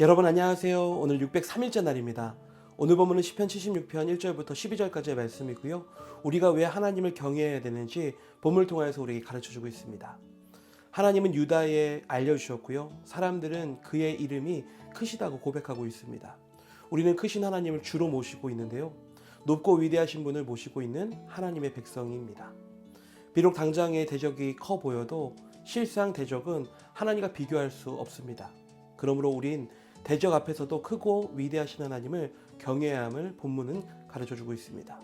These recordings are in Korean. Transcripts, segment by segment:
여러분 안녕하세요. 오늘 603일째 날입니다. 오늘 본문은 시편 76편 1절부터 12절까지의 말씀이고요. 우리가 왜 하나님을 경외해야 되는지 본문을 통해서 우리에게 가르쳐 주고 있습니다. 하나님은 유다에 알려주셨고요. 사람들은 그의 이름이 크시다고 고백하고 있습니다. 우리는 크신 하나님을 주로 모시고 있는데요. 높고 위대하신 분을 모시고 있는 하나님의 백성입니다. 비록 당장의 대적이 커 보여도 실상 대적은 하나님과 비교할 수 없습니다. 그러므로 우린 대적 앞에서도 크고 위대하신 하나님을 경외해야 함을 본문은 가르쳐 주고 있습니다.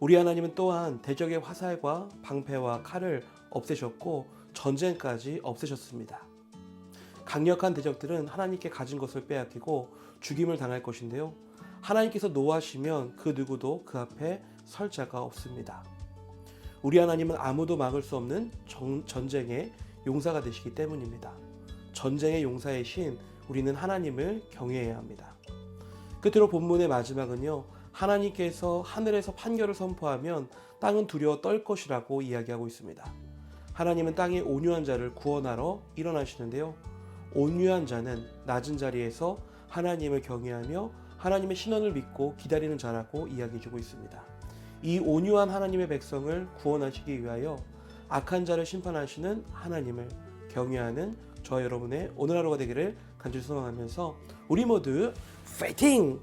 우리 하나님은 또한 대적의 화살과 방패와 칼을 없애셨고 전쟁까지 없애셨습니다. 강력한 대적들은 하나님께 가진 것을 빼앗기고 죽임을 당할 것인데요. 하나님께서 노하시면 그 누구도 그 앞에 설 자가 없습니다. 우리 하나님은 아무도 막을 수 없는 정- 전쟁의 용사가 되시기 때문입니다. 전쟁의 용사의 신 우리는 하나님을 경외해야 합니다. 끝으로 본문의 마지막은요. 하나님께서 하늘에서 판결을 선포하면 땅은 두려워 떨 것이라고 이야기하고 있습니다. 하나님은 땅의 온유한 자를 구원하러 일어나시는데요. 온유한 자는 낮은 자리에서 하나님을 경외하며 하나님의 신원을 믿고 기다리는 자라고 이야기해주고 있습니다. 이 온유한 하나님의 백성을 구원하시기 위하여 악한 자를 심판하시는 하나님을 경외하는 저 여러분의 오늘 하루가 되기를 간절히 소망하면서 우리 모두 파이팅!